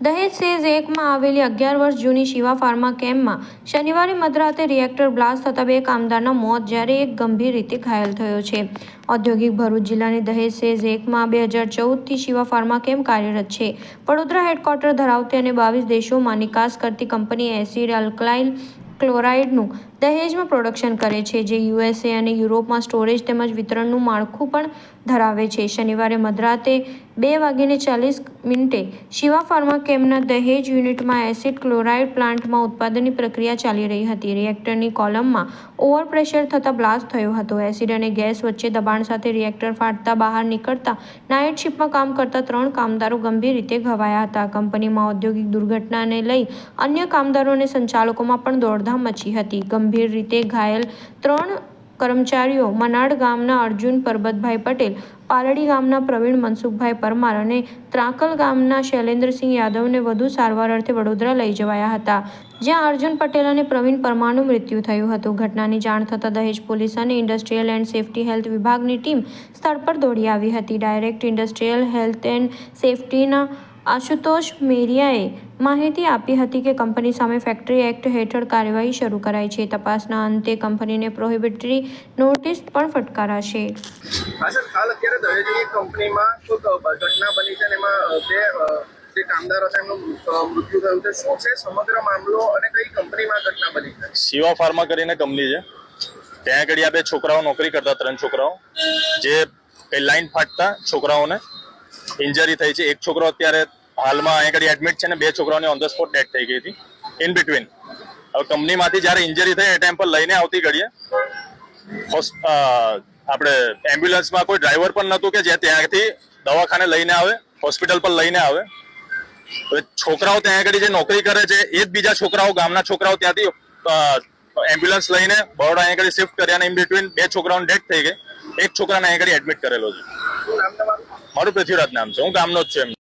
દહેજ સેઝ એકમાં આવેલી અગિયાર વર્ષ જૂની શિવા ફાર્મા કેમ્પમાં શનિવારે મધરાતે રિએક્ટર બ્લાસ્ટ થતાં બે કામદારના મોત જ્યારે એક ગંભીર રીતે ઘાયલ થયો છે. ઔદ્યોગિક ભરૂચ જિલ્લાની દહેજ સેઝ એકમાં બે હજાર ચૌદથી શિવા ફાર્મા કેમ્પ કાર્યરત છે. વડોદરા હેડક્વાર્ટર ધરાવતી અને બાવીસ દેશોમાં નિકાસ કરતી કંપની એસિડ અલ્કલાઇલ ક્લોરાઇડનું દહેજમાં પ્રોડક્શન કરે છે, જે યુએસએ અને યુરોપમાં સ્ટોરેજ તેમજ વિતરણનું માળખું પણ ધરાવે છે. શનિવારે મધરાતે બે વાગીને ચાલીસ મિનિટે શિવા ફાર્મા કેમના દહેજ યુનિટમાં એસિડ ક્લોરાઇડ પ્લાન્ટમાં ઉત્પાદનની પ્રક્રિયા ચાલી રહી હતી. રિએક્ટરની કોલમમાં ઓવરપ્રેશર થતાં બ્લાસ્ટ થયો હતો. એસિડ અને ગેસ વચ્ચે દબાણ સાથે રિએક્ટર ફાટતા બહાર નીકળતા નાઇટ શિફ્ટમાં કામ કરતા ત્રણ કામદારો ગંભીર રીતે ઘવાયા હતા. કંપનીમાં ઔદ્યોગિક દુર્ઘટનાને લઈ અન્ય કામદારો અને સંચાલકોમાં પણ દોડધામ મચી હતી. ગંભીર રીતે ઘાયલ ત્રણ કર્મચારીઓ મનાડ ગામના અર્જુન પરબતભાઈ પટેલ પાલડી ગામના પ્રવીણ મનસુખભાઈ પરમાર અને ત્રાકલ ગામના શૈલેન્દ્રસિંહ યાદવને વધુ સારવાર અર્થે વડોદરા લઈ જવાયા હતા. જ્યાં અર્જુન પટેલ અને પ્રવીણ પરમારનું મૃત્યુ થયું હતું. ઘટનાની જાણ થતાં દહેજ પોલીસ અને ઇન્ડસ્ટ્રીયલ એન્ડ સેફટી હેલ્થ વિભાગની ટીમ સ્થળ પર દોડી આવી હતી. ડાયરેક્ટ ઇન્ડસ્ટ્રીયલ હેલ્થ એન્ડ સેફટીના આશુતોષ મેરિયાએ માહિતી આપી હતી કે કંપની સામે ફેક્ટરી એક્ટ હેઠળ કાર્યવાહી શરૂ કરાઈ છે. તપાસના અંતે કંપનીને પ્રોહિબિટરી નોટિસ પણ ફટકારાશે. હાલ અત્યારે દહેજની કંપનીમાં ઘટના બની છે અને એમાં બે જે કામદાર હતા એમનું મૃત્યુ થયું છે. શું છે? સમગ્ર મામલો અને કઈ કંપનીમાં ઘટના બની છે? શિવા ફાર્મા કરીને કંપની છે. ત્યાં આગળ આ બે છોકરાઓ નોકરી કરતા ત્રણ છોકરાઓ. જે કઈ લાઈન ફાટતા છોકરાઓને ઇન્જરી થઈ છે. એક છોકરો અત્યારે હાલમાં અહીંયા આગળ એડમિટ છે ને બે છોકરાઓની ઓન ધ સ્પોટ ડેથ થઈ ગઈ હતી. ઇન બિટવીન હવે કંપનીમાંથી જ્યારે ઇન્જરી થઈ, એ ટાઈમ પર લઈને આવતી ઘડીએ આપણે એમ્બ્યુલન્સમાં કોઈ ડ્રાઈવર પણ નહોતું કે જે ત્યાંથી દવાખાને લઈને આવે હોસ્પિટલ પર લઈને આવે. છોકરાઓ ત્યાં આગળ જે નોકરી કરે છે, એ જ બીજા છોકરાઓ, ગામના છોકરાઓ ત્યાંથી એમ્બ્યુલન્સ લઈને બરોડા અહીંયા આગળ શિફ્ટ કર્યા ઇન બિટવીન બે છોકરાઓની ડેથ થઈ ગઈ. એક છોકરાને અહીંયા આગળ એડમિટ કરેલો છે. મારું પૃથ્વીરાજ નામ છે. હું ગામનો જ છું એમ.